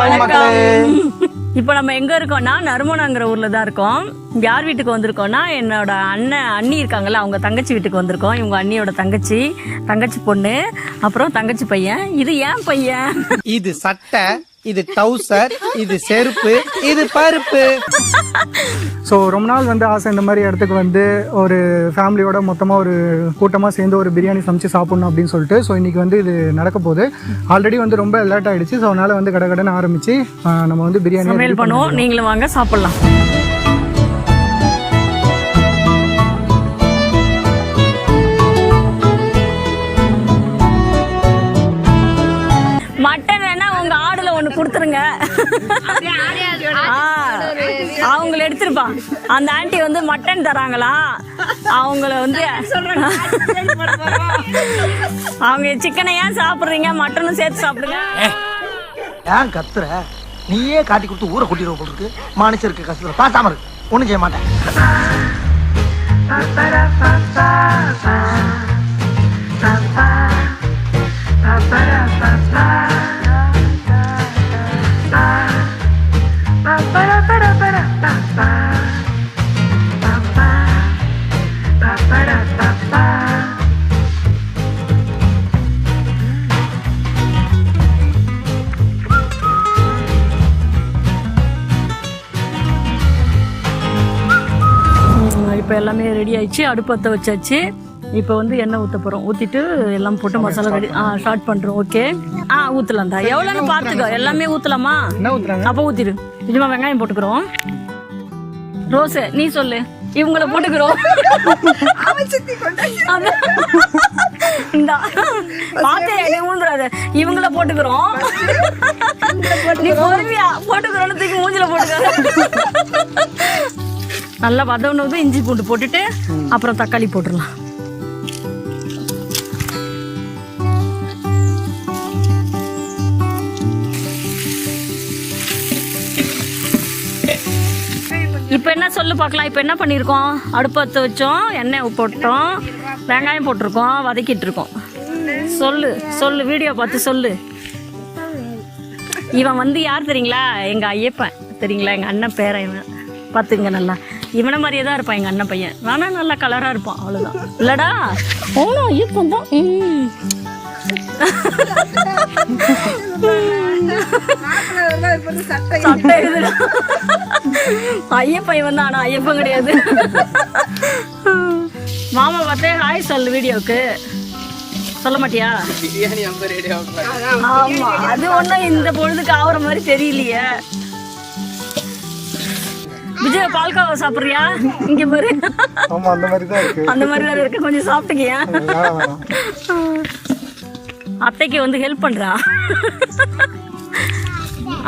வணக்கம். இப்போ நம்ம எங்க இருக்கோம்னா நறுமணங்கிற ஊர்ல தான் இருக்கோம். யார் வீட்டுக்கு வந்திருக்கோம்னா என்னோட அண்ணன் அண்ணி இருக்காங்கல்ல அவங்க தங்கச்சி வீட்டுக்கு வந்திருக்கோம். இவங்க அண்ணியோட தங்கச்சி தங்கச்சி பொண்ணு அப்புறம் தங்கச்சி பையன். இது ஏன் பையன்? இது சட்டை. இது டவுசர் இது செருப்பு இது பருப்பு. ஸோ ரொம்ப நாள் வந்து ஆசை இந்த மாதிரி இடத்துக்கு வந்து ஒரு ஃபேமிலியோட மொத்தமாக ஒரு கூட்டமாக சேர்ந்து ஒரு பிரியாணி சமைச்சு சாப்பிட்ணும் அப்படின்னு சொல்லிட்டு ஸோ இன்றைக்கி வந்து இது நடக்க போகுது. ஆல்ரெடி வந்து ரொம்ப லேட் ஆகிடுச்சு ஸோ அதனால் வந்து கடை கடன் ஆரம்பித்து நம்ம வந்து பிரியாணி பண்ணுவோம். நீங்களும் வாங்க சாப்பிடலாம். கொடுத்துருங்க. ஆ, அவங்கள எடுத்துருப்பா. அந்த ஆண்டி வந்து மட்டன் தராங்களா? அவங்கள வந்து அவங்க சிக்கனை ஏன் சாப்பிடுறீங்க? மட்டனும் சேர்த்து சாப்பிடுங்க. ஏன் கத்துற? நீயே காட்டி கொடுத்து ஊரை கூட்டிடுவோம் போல இருக்கு. மனுஷருக்கு கஷ்டத்துல பாசாம இருக்கு ஒண்ணும் செய்ய மாட்டேன். இப்போ எல்லாமே ரெடி ஆயிடுச்சு. அடுப்பத்தை வச்சாச்சு. இப்போ வந்து எண்ணெய் ஊற்ற போகிறோம் ஊற்றிட்டு எல்லாம் போட்டு மசாலா ரெடி ஆ ஸ்டார்ட் பண்ணுறோம் ஓகே ஆ ஊற்றலாம்டா எவ்வளோன்னு பார்த்துக்கோ. எல்லாமே ஊற்றலாமா அப்போ ஊற்றிடு கொஞ்சமாக வெங்காயம் போட்டுக்கிறோம். ரோஸு நீ சொல்லு. இவங்கள போட்டுக்கிறோம். இவங்கள போட்டுக்கிறோம். நீ பொறுமையா போட்டுக்கிறோன்னு தூக்கி மூஞ்சில போட்டுக்கிற நல்லா வதவுனது இஞ்சி பூண்டு போட்டுட்டு அப்புறம் தக்காளி போட்டுடலாம். இப்போ என்ன சொல்லு பார்க்கலாம் இப்போ என்ன பண்ணியிருக்கோம் அடுப்பத்தை வச்சோம் எண்ணெய் போட்டோம் வெங்காயம் போட்டிருக்கோம் வதக்கிட்டு இருக்கோம் சொல்லு சொல்லு வீடியோ பார்த்து சொல்லு. இவன் வந்து யார் தெரியுங்களா? எங்கள் ஐயப்பன். தெரியுங்களா? எங்கள் அண்ணன் பேரன் இவன். பார்த்துங்க நல்லா. இவனை மாதிரியே தான் இருப்பான் எங்கள் அண்ணன் பையன். வேணா நல்லா கலராக இருப்பான். அவ்வளோதான் இல்லடா. ஓனோ ஐயப்பன் தான். ம். சட்டை. ஐயப்பன் இவன் தான் ஐயப்பன் கிடையாது மாமா பார்த்தே ஹாய் சொல்லு வீடியோக்கு சொல்ல மாட்டியா ஆமா அது ஒண்ணும் இந்த பொழுதுக்கு ஆகுற மாதிரி தெரியலையே விஜய் பால்காவை சாப்பிடுறியா இங்க பாரு அந்த மாதிரி தான் இருக்கு. கொஞ்சம் சாப்பிட்டுக்கியா? அத்தைக்கு வந்து ஹெல்ப் பண்றா.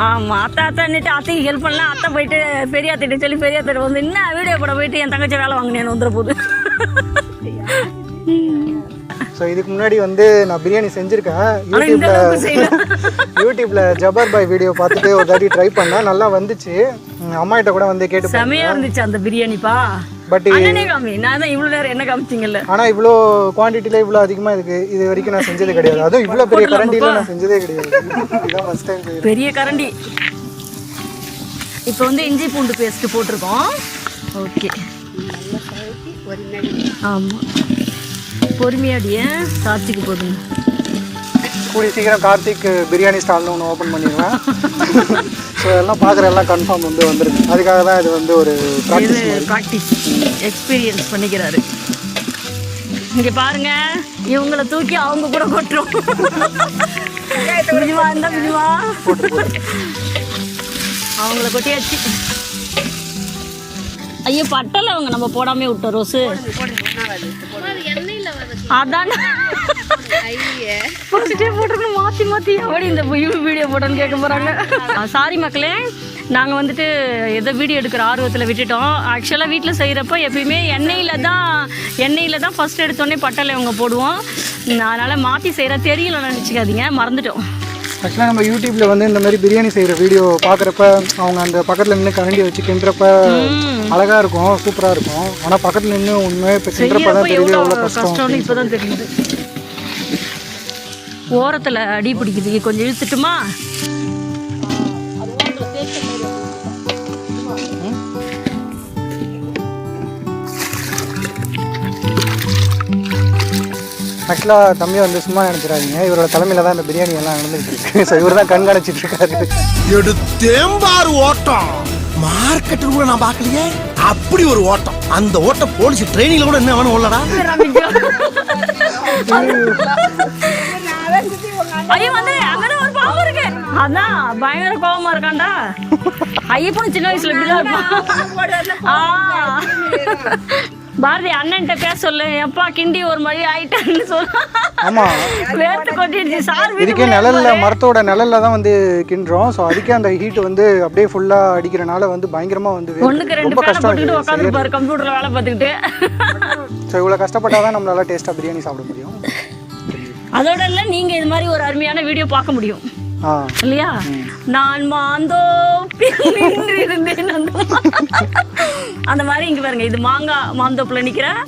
ஆமா அத்தை அத்தைன்னுட்டு அத்தைக்கு ஹெல்ப் பண்ணலாம் அத்தை போயிட்டு பெரிய சொல்லி பெரிய அத்தை வந்து என்ன வீடியோ போட போயிட்டு என் தங்கச்சி வேலை வாங்கினேன்னு வந்துட போகுது ஸோ இதுக்கு முன்னாடி வந்து நான் பிரியாணி செஞ்சுருக்கேன். யூடியூப்ல யூடியூப்ல ஜபர் பாய் வீடியோ பார்த்துட்டு ஒரு தாட்டி ட்ரை பண்ணேன். நல்லா வந்துச்சு. உம், அம்மா கிட்ட கூட வந்து கேட்டு செமையா இருந்துச்சு அந்த பிரியாணிப்பா. பட் நான் இவ்வளவு நேரம் என்ன காமிச்சிங்கல்ல? ஆனா இவ்வளோ குவான்டிட்டில இவ்வளோ அதிகமா இருக்கு. இது வரைக்கும் நான் செஞ்சது கிடையாது. அதுவும் இவ்வளோ பெரிய கரண்டில நான் செஞ்சதே கிடையாது. இதான் ஃபர்ஸ்ட் டைம் செய்யறேன் பெரிய கரண்டி. இப்போ வந்து இஞ்சி பூண்டு பேஸ்ட் போட்டிருக்கோம். ஓகே ஆமாம் பொறுமையாடியே சாத்திக்கு போதுங்க கூடிய சீக்கிரம் கார்த்திக் பிரியாணி ஸ்டால்னு ஒன்று ஓப்பன் பண்ணிடுவேன். ஸோ எல்லாம் பார்க்குற எல்லாம் கன்ஃபார்ம் வந்து வந்துருக்கு. அதுக்காக தான் இது வந்து ஒரு ப்ராக்டிஸ் ப்ராக்டிஸ் எக்ஸ்பீரியன்ஸ் பண்ணிக்கிறாரு. இங்க பாருங்க. இவங்கள தூக்கி அவங்க கூட கொட்டுறோம். பிஜுவா இருந்தா பிஜுவா அவங்கள கொட்டியாச்சு. ஐயோ பட்டல அவங்க நம்ம போடாமே விட்டோம் ரோஸு. அதான். ஃபர்ஸ்டே போட்டிருக்கணும் மாற்றி மாற்றி எப்படி இந்த வீடியோ போட்டோன்னு கேட்க போகிறாங்க சாரி மக்களே. நாங்கள் வந்துட்டு எதோ வீடியோ எடுக்கிற ஆர்வத்தில் விட்டுட்டோம். ஆக்சுவலாக வீட்டில் செய்கிறப்ப எப்பயுமே எண்ணெயில் தான் எண்ணெயில் தான் ஃபஸ்ட் எடுத்தோடனே பட்டலை இவங்க போடுவோம். அதனால் மாற்றி செய்கிற தெரியல நினச்சிக்காதீங்க. மறந்துட்டோம். ஆக்சுவலாக நம்ம யூடியூப்ல வந்து இந்த மாதிரி பிரியாணி செய்கிற வீடியோ பார்க்குறப்ப அவங்க அந்த பக்கத்தில் நின்று கரண்டி வச்சு கிண்டுறப்ப அழகா இருக்கும் சூப்பராக இருக்கும். ஆனால் பக்கத்தில் நின்று உண்மையாக இப்போ கிண்டுறப்ப தான் தெரியுது எவ்வளோ கஷ்டம் இப்போ தான் தெரியுது. ஓரத்தில் அடி பிடிக்குது. கொஞ்சம் இழுத்துட்டுமா? ஆக்சுவலாக தம்பியை வந்து சும்மா நினச்சிடாதீங்க. இவரோட தலைமையில் தான் இந்த பிரியாணி எல்லாம் நடந்துட்டு இருக்கு. ஸோ இவர் தான் கண்காணிச்சிட்டு இருக்காரு. ஓட்டம். மார்க்கெட்டு கூட நான் பார்க்கலையே அப்படி ஒரு ஓட்டம் அந்த ஓட்டம் போலீஸ் ட்ரைனிங்ல கூட என்ன வேணும் உள்ளடா ஐயோ வந்து அங்கதான் ஒரு பாம்பு இருக்கு அதான் பயங்கர கோவமா இருக்கான்டா ஐயப்பனும் சின்ன வயசுல இப்படிதான் இருப்பான் ஆ. பாரதி அண்ணன்ட்ட பேச சொல்லு. எப்பா கிண்டி ஒரு மாதிரி ஆயிட்டான்னு சொல்ல ஆமாம் வேர்த்து கொட்டிடுச்சு. சார் இதுக்கே நிழல்ல மரத்தோட நிழல்ல தான் வந்து கிண்டுறோம். ஸோ அதுக்கே அந்த ஹீட் வந்து அப்படியே ஃபுல்லாக அடிக்கிறனால வந்து பயங்கரமாக வந்து. ஒண்ணுக்கு ரெண்டு ரொம்ப கஷ்டம். போட்டுக்கிட்டு உட்காந்து பாரு கம்ப்யூட்டர்ல வேலை பார்த்துக்கிட்டு. ஸோ இவ்வளோ கஷ்டப்பட்டால் தான் நம்மளால டேஸ்ட்டாக பிரியாணி சாப்பிட முடியும். அதோட இல்ல நீங்க இது மாதிரி ஒரு அருமையான வீடியோ பார்க்க முடியும். இல்லையா? நான் மாந்தோ நின்று இருந்தேன் அந்த மாதிரி இங்க பாருங்க இது மாங்காய் மாந்தோப்புல நிக்கிறேன்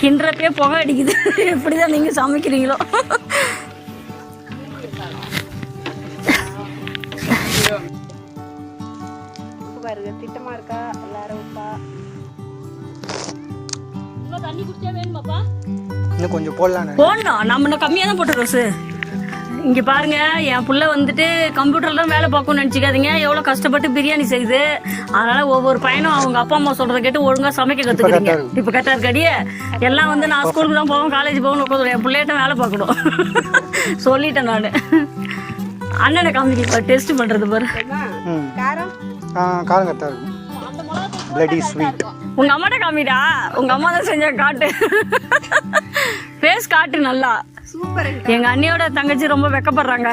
கிண்டுறப்பே புகை அடிக்குது. எப்படிதான் நீங்க சமைக்கிறீங்களோ. பாருங்க திட்டமா இருக்கா? எல்லாரும் உப்பா? தண்ணி குடிச்சா வேணுமாப்பா? இன்னும் கொஞ்சம் போடலான்னு போடணும். நம்ம இன்னும் கம்மியாக தான் போட்டு ரோஸு. இங்க பாருங்க என் புள்ள வந்துட்டு கம்ப்யூட்டர்ல தான் வேலை பார்க்கணும்னு நினைச்சுக்காதீங்க. எவ்வளவு கஷ்டப்பட்டு பிரியாணி செய்யுது. அதனால ஒவ்வொரு பையனும் அவங்க அப்பா அம்மா சொல்றத கேட்டு ஒழுங்கா சமைக்க கத்துக்கிறீங்க இப்ப கரெக்டா இருக்காடியே எல்லாம் வந்து நான் ஸ்கூலுக்கு தான் போவோம் காலேஜ் போகணும் என் பிள்ளைகிட்ட வேலை பார்க்கணும். சொல்லிட்டேன் நான். அண்ணனை காமிக்க டெஸ்ட் பண்றது பாரு. காரம்? ஆ காரம் கரெக்டாக இருக்கும். பிளடி ஸ்வீட் உங்க அம்மாட்ட காமிடா. உங்க அம்மா தான் செஞ்ச காட்டு. ஃபேஸ் காட்டு நல்லா. எங்க அண்ணியோட தங்கச்சி ரொம்ப வெக்கப்படுறாங்க.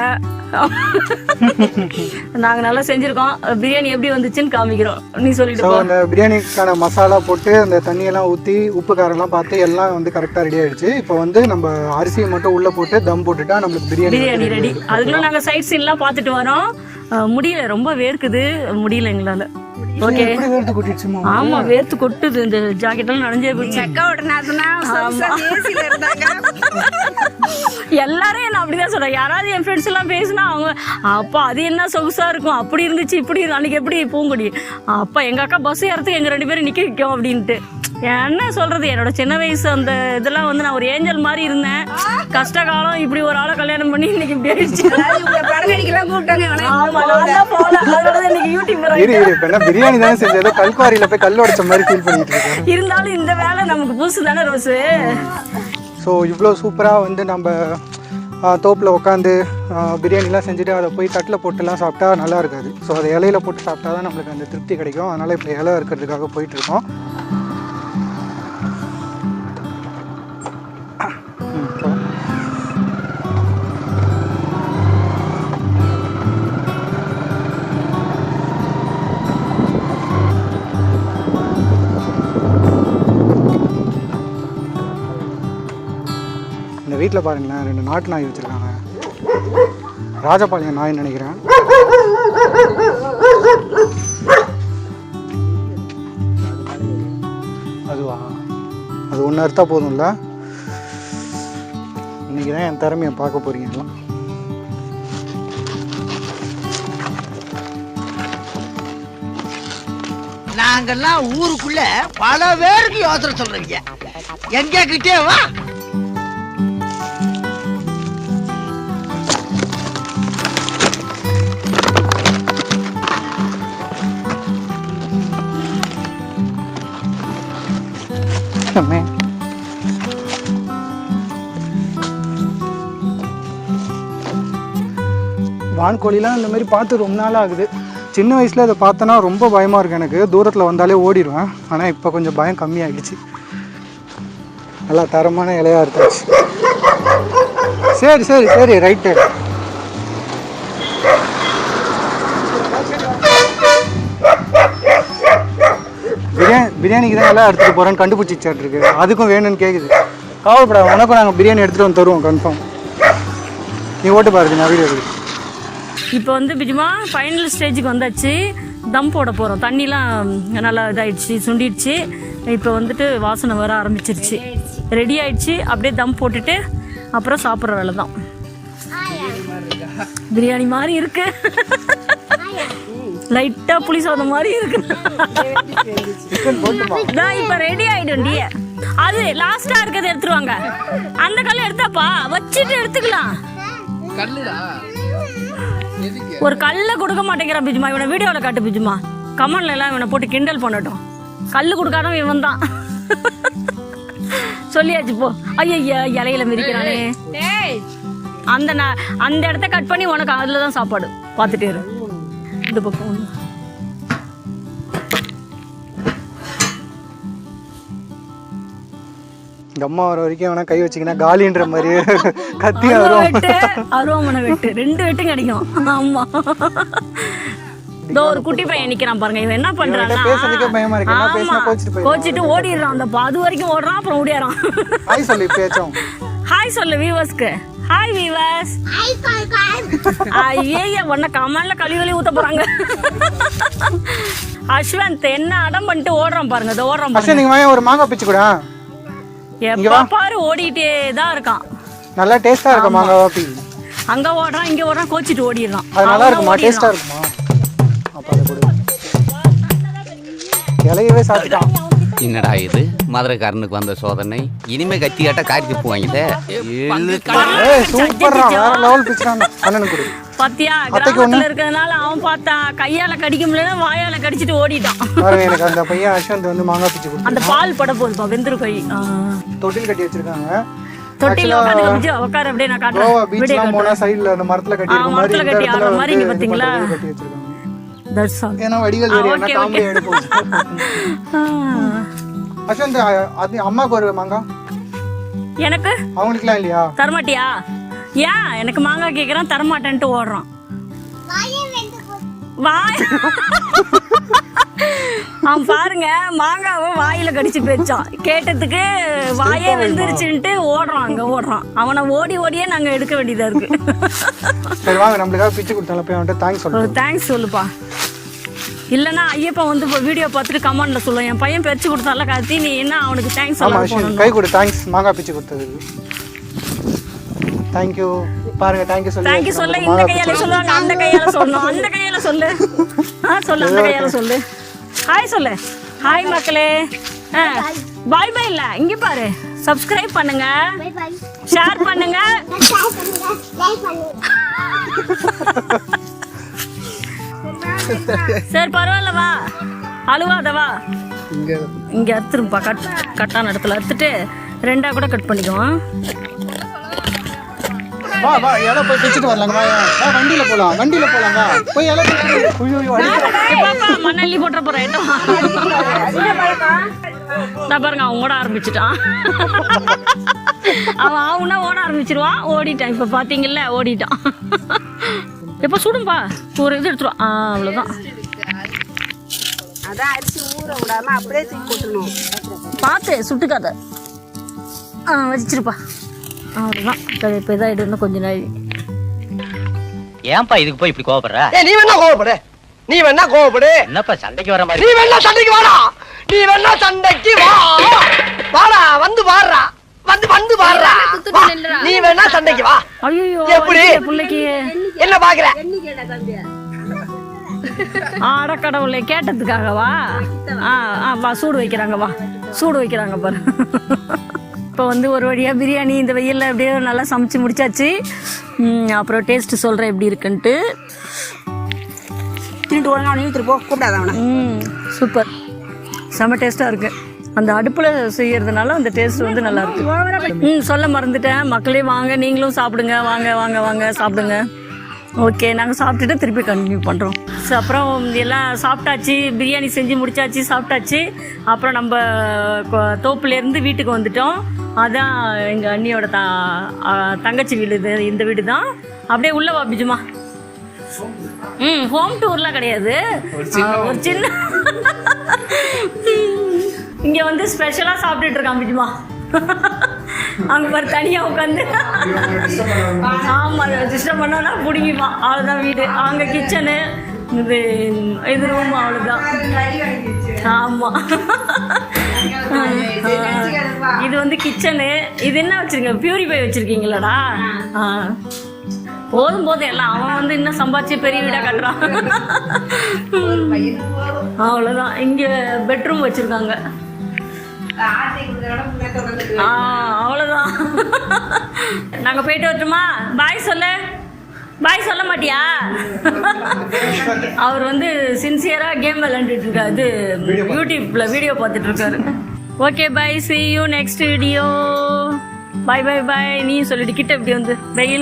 நாங்க நல்லா செஞ்சிருக்கோம். பிரியாணி எப்படி வந்துச்சுன்னு காமிக்கிறோம். நீ சொல்லிட்டு அந்த பிரியாணிக்கான மசாலா போட்டு அந்த தண்ணியெல்லாம் ஊற்றி உப்பு காரம்லாம் பார்த்து எல்லாம் வந்து கரெக்டாக ரெடி ஆயிடுச்சு. இப்போ வந்து நம்ம அரிசியை மட்டும் உள்ளே போட்டு தம் போட்டுட்டா நம்மளுக்கு பிரியாணி பிரியாணி ரெடி அதுக்குள்ள நாங்க சைட் சீன்லாம் பார்த்துட்டு வரோம். முடியல. ரொம்ப வேர்க்குது. முடியல எங்களால. ஓகே வேர்த்து கொட்டிடுச்சுமா? ஆமா வேர்த்து கொட்டுது. இந்த ஜாக்கெட் எல்லாம் நனைஞ்சே போச்சு. அக்காவோட நாத்தனா ஏசில இருந்தாங்க. எல்லாரும் என்ன அப்படிதான் யாராவது என் ஃப்ரெண்ட்ஸ் எல்லாம் பேசினா அவங்க அப்பா அது என்ன சொகுசா இருக்கும்? அப்படி இருந்துச்சு இப்படி இருந்து- அன்னைக்கு எப்படி பூங்கொடி? அப்பா எங்க அக்கா பஸ் ஏறதுக்கு எங்க ரெண்டு பேரும் நிக்க வைக்கும் அப்படின்ட்டு. என்ன சொல்றது? என்னோட சின்ன வயசு அந்த இதெல்லாம் வந்து நான் ஒரு ஏஞ்சல் மாதிரி இருந்தேன். கஷ்ட காலம் இப்படி ஒரு ஆளை கல்யாணம் பண்ணி இன்னைக்கு இப்படி ஆயிடுச்சு. பிரியாணி தானே செஞ்சது கல்குவாரியில் போய் கல் உடைச்ச மாதிரி ஃபீல் பண்ணிட்டு இருக்கேன். இருந்தாலும் இந்த வேலை நமக்கு புதுசு தானே ரோஸு? ஸோ இவ்வளோ சூப்பராக வந்து நம்ம தோப்பில் உட்காந்து பிரியாணிலாம் செஞ்சுட்டு அதை போய் தட்டில் போட்டுலாம் சாப்பிட்டா நல்லா இருக்காது. ஸோ அதை இலையில போட்டு சாப்பிட்டா தான் நம்மளுக்கு அந்த திருப்தி கிடைக்கும். அதனால் இப்போ இலை இருக்கிறதுக்காக போயிட்டு வீட்டில் பாருங்களேன் ரெண்டு நாட்டு நாய் வச்சுருக்காங்க. ராஜபாளையம் நாய் நினைக்கிறேன். அதுவா? அது ஒன்று அறுத்தா போதும்ல? இன்னைக்கு தான் என் திறமையை பார்க்க போகிறீங்க நாங்கெல்லாம் ஊருக்குள்ள பல பேருக்கு யோசனை சொல்றீங்க. எங்க கிட்டே வா. அம்மே. வான்கோழிலாம் இந்த மாதிரி பார்த்து ரொம்ப நாள் ஆகுது. சின்ன வயசில் இதை பார்த்தோன்னா ரொம்ப பயமாக இருக்குது எனக்கு. தூரத்தில் வந்தாலே ஓடிடுவேன் ஆனால் இப்போ கொஞ்சம் பயம் கம்மியாகிடுச்சு நல்லா தரமான இலையாக இருந்துச்சு சரி சரி சரி ரைட்டு பிரியாணி பிரியாணிக்கு தான் எல்லாம் எடுத்துகிட்டு போகிறேன்னு கண்டுபிடிச்சிச்சாட்டு இருக்கு அதுக்கும் வேணும்னு கேட்குது கவலைப்படாத உனக்கும் நாங்கள் பிரியாணி எடுத்துகிட்டு வந்து தருவோம் கன்ஃபார்ம் நீ ஓட்டு பாருங்க நான் வீடியோ எடுக்கிறேன். இப்போ வந்து பிஜுமா ஃபைனல் ஸ்டேஜுக்கு வந்தாச்சு. தம் போட போகிறோம் தண்ணிலாம் நல்லா இதாயிடுச்சு சுண்டிடுச்சு. இப்போ வந்துட்டு வாசனை வர ஆரம்பிச்சிருச்சு. ரெடி ஆயிடுச்சு. அப்படியே தம் போட்டுட்டு அப்புறம் சாப்பிட்ற வேலை தான் பிரியாணி மாதிரி இருக்கு. லைட்டா புளி சாதம் மாதிரி இருக்கு. தான் இப்போ ரெடி ஆயிடும் டி. அது லாஸ்டா இருக்கிறத எடுத்துருவாங்க. அந்த கல்லை எடுத்தாப்பா? வச்சுட்டு எடுத்துக்கலாம். ஒரு கல்லை கொடுக்க மாட்டேங்கிறான் பிஜுமா. இவனை வீடியோல காட்டு பிஜுமா. கமெண்ட்ல எல்லாம் இவனை போட்டு கிண்டல் பண்ணட்டும். கல்லு கொடுக்காதவன் இவன் தான் சொல்லியாச்சு போ. ஐயா இலையில மிதிக்கிறானே. அந்த ந- அந்த இடத்த கட் பண்ணி உனக்கு அதுல தான் சாப்பாடு. பார்த்துட்டே இரு. இந்த பக்கம் அம்மா வர வரைக்கும் வேணா கை வச்சிங்கன்னா காலின்ற மாதிரி கத்தி அருவாமனை வெட்டு ரெண்டு வெட்டும் கிடைக்கும். ஆமா. இதோ ஒரு குட்டி பையன் நிக்கிறான் பாருங்க. இவன் என்ன பண்றான்னா பேசுறதுக்கே பயமா இருக்கு. என்ன பேசினா. கோச்சிட்டு போயிடுவான். கோச்சிட்டு ஓடிடுறான். அந்த அது வரைக்கும் ஓடுறான் அப்புறம் ஓடிடுறான் ஹாய் சொல்லி பேச்சும் ஹாய் சொல்லு வீவர்ஸ்க்கு ஹாய் வீவர்ஸ் ஐயே உன்ன கமல்ல கழுவி கழுவி ஊத்த போறாங்க. அஸ்வந்த் என்ன அடம் பண்ணிட்டு ஓடுறான் பாருங்க இதோ ஓடுறான் பாருங்க. நீங்க வாங்க ஒரு மாங்காய் பிச்சு கூட எப்ப பாரு ஓடிட்டே தான் இருக்கான். நல்லா டேஸ்டா இருக்கும் மாங்காய் வாப்பி அங்க ஓடுறான் இங்க ஓடுறான் கோச்சிட்டு ஓடிடுறான். அது நல்லா இருக்குமா. டேஸ்டா இருக்குமா? அப்ப அதை கொடு. இலையவே சாப்பிட்டான் என்னடா இது? மதுரைக்காரனுக்கு வந்த சோதனை. இனிமே கத்தி காட்ட காரி துப்பு வாங்கிட்டே. ஏய் சூப்பர்ரா வேற லெவல் பிச்சுறான் அண்ணனுக்கு கொடு. பாத்தியா கிராமத்துல இருக்கிறதுனால அவன் பார்த்தான் கையால கடிக்க முடியல வாயால கடிச்சிட்டு ஓடிட்டான். பாருங்க எனக்கு அந்த பையன் அஸ்வந்த் வந்து மாங்காய் பிச்சு கொடுத்து அந்த பால் பட போகுதுப்பா வெந்துரு கை. தொட்டில் கட்டி வச்சிருக்காங்க. தொட்டில உட்காந்து உட்கார அப்படியே நான் கோவா காட்டுறேன் பீச்லாம் போனா சைடுல அந்த மரத்துல கட்டி ஆ, இருக்க மாதிரி மரத்துல கட்டி ஆடுற மாதிரி இங்க பாத்தீங்களா? கட்டி வச்சிருக்காங்க. தட்ஸ் ஆல் ஏன்னா வடிவேல் வேறு காமெடி. எடுப்போம். அஸ்வந்த் அ- அது அம்மாக்கு ஒரு மாங்காய் எனக்கு? அவங்களுக்குலாம் இல்லையா? தரமாட்டியா? ஏன் எனக்கு மாங்காய் கேக்குறான் தரமாட்டேன்ட்டு ஓடுறான். வாய் அவன் பாருங்க மாங்காவை வாயில கடிச்சு போயிடுச்சான் கேட்டதுக்கு வாயே வெந்துருச்சுன்ட்டு ஓடுறான் அங்க ஓடுறான். அவனை ஓடி ஓடியே நாங்க எடுக்க வேண்டியதா இருக்கு. சரி வாங்க நம்மளுக்காக பிச்சு கொடுத்தால போய் அவன்கிட்ட தேங்க்ஸ் சொல்லுங்க தேங்க்ஸ் சொல்லுப்பா. இல்லைன்னா ஐயப்பா வந்து இப்போ வீடியோ பார்த்துட்டு கமெண்ட்ல சொல்லுவேன் என் பையன் பறிச்சு கொடுத்தால காத்தி நீ என்ன அவனுக்கு தேங்க்ஸ் சொல்ல போகணும் கை கொடு தேங்க்ஸ் மாங்காய் பிச்சு கொடுத்ததுக்கு தேங்க்யூ பாருங்க தேங்க்யூ சொல்லி தேங்க்யூ சொல்ல. இந்த கையால சொல்லுவாங்க அந்த கையால சொல்லணும் அந்த கையால சொல்லு. ஆ சொல்லு அந்த கையால சொல்லு. ஹாய் சொல்லு. ஹாய் மக்களே. பாய் பாய் இல்ல. இங்க பாரு. சப்ஸ்கிரைப் பண்ணுங்க. ஷேர் பண்ணுங்க. சரி பரவாயில்ல வா. அழுவாத வா. இங்க. அறுத்துருப்பா கட் கட்டான இடத்துல அறுத்துட்டு ரெண்டா கூட கட் பண்ணிக்குவோம். வா வா இலை போய் பிச்சுட்டு வரலாங்க வா வா. வண்டியில போலாம் வண்டியில போலாம் வா. போய் இலை மண்ணள்ளி போட்டுற போறேன். என்ன? நான் பாருங்க அவன் ஓட ஆரம்பிச்சிட்டான் அவன் அவனா ஓட ஆரம்பிச்சிருவான். ஓடிட்டான். இப்ப பாத்தீங்கல்ல ஓடிட்டான். எப்ப சுடும்பா ஒரு இது எடுத்துருவான் ஆ அவ்வளவுதான். அதான் அரிசி ஊற விடாம அப்படியே தூக்கி போட்டுணும் பார்த்து சுட்டுக்காத. ஆ வச்சிருப்பா. அவ்வளோதான் இப்போ இதாகிட்டு இன்னும் கொஞ்ச நாள். ஏன்பா இதுக்கு போய் இப்படி கோவப்படுற? ஏ நீ வேணா கோவப்படு. நீ வேணா கோவப்படு. என்னப்பா சண்டைக்கு வர மாதிரி? நீ வேணா சண்டைக்கு வாடா. நீ வேணா சண்டைக்கு வா. வாடா வந்து வாடுறா. வந்து வந்து வாடுறா. வா. நீ வேணா சண்டைக்கு வா. ஐயோ எப்படி? பிள்ளைக்கு. என்ன பாக்குற? ஆட கடவுளை கேட்டதுக்காகவா ஆ ஆ வா சூடு வைக்கிறாங்க வா. சூடு வைக்கிறாங்க பாரு. இப்போ வந்து ஒரு வழியாக பிரியாணி இந்த வெயிலில் அப்படியே நல்லா சமைச்சு முடிச்சாச்சு. ம், அப்புறம் டேஸ்ட் சொல்கிறேன் எப்படி இருக்குன்ட்டு. திருட்டு ஒழுங்கா அவனை இழுத்துட்டு போ. கூப்பிடாத அவனை. ம் சூப்பர். செம்ம டேஸ்ட்டாக இருக்கு. அந்த அடுப்பில் செய்யறதுனால அந்த டேஸ்ட் வந்து நல்லா இருக்கு. ம் சொல்ல மறந்துட்டேன். மக்களே வாங்க. நீங்களும் சாப்பிடுங்க. வாங்க வாங்க வாங்க. சாப்பிடுங்க. ஓகே நாங்கள் சாப்பிட்டுட்டு திருப்பி கண்டினியூ பண்ணுறோம் ஸோ அப்புறம் எல்லாம் சாப்பிட்டாச்சு. பிரியாணி செஞ்சு முடிச்சாச்சு சாப்பிட்டாச்சு. அப்புறம் நம்ம தோப்புலேருந்து வீட்டுக்கு வந்துட்டோம். அதான் எங்கள் அண்ணியோட த தங்கச்சி வீடு இது இந்த வீடு தான் அப்படியே உள்ள வா பிஜுமா. ம் ஹோம் டூர்லாம் கிடையாது. ஒரு சின்ன இங்க வந்து ஸ்பெஷலா சாப்பிட்டுட்டு இருக்கான் பிஜுமா. அங்க பாரு தனியா உட்காந்து. ஆமா டிஸ்டர்ப் பண்ணா பிடிக்குமா அவ்வளவுதான் வீடு. அங்க கிச்சனு இது இது ரூம் அவ்வளவுதான். ஆமா. இது வந்து கிச்சனு இது என்ன வச்சிருக்கீங்க பியூரிஃபை வச்சிருக்கீங்களாடா. ஆ. போதும் போதும். எல்லாம் அவன் வந்து இன்னும் சம்பாதிச்சு பெரிய வீடா கட்டுறான். அவ்வளோதான் இங்க பெட்ரூம் வச்சிருக்காங்க. ஆ அவ்வளோதான் நாங்கள் போயிட்டு வரட்டுமா? பாய் சொல்ல. பாய் சொல்ல மாட்டியா? அவர் வந்து சின்சியராக கேம் விளையாண்டுட்டு இருக்காரு. இது யூடியூப்ல வீடியோ பார்த்துட்டு இருக்காரு. Okay bye see you next video bye bye bye நீ சொல்லிட்டு கிட்ட இப்படி வந்து. வெயில்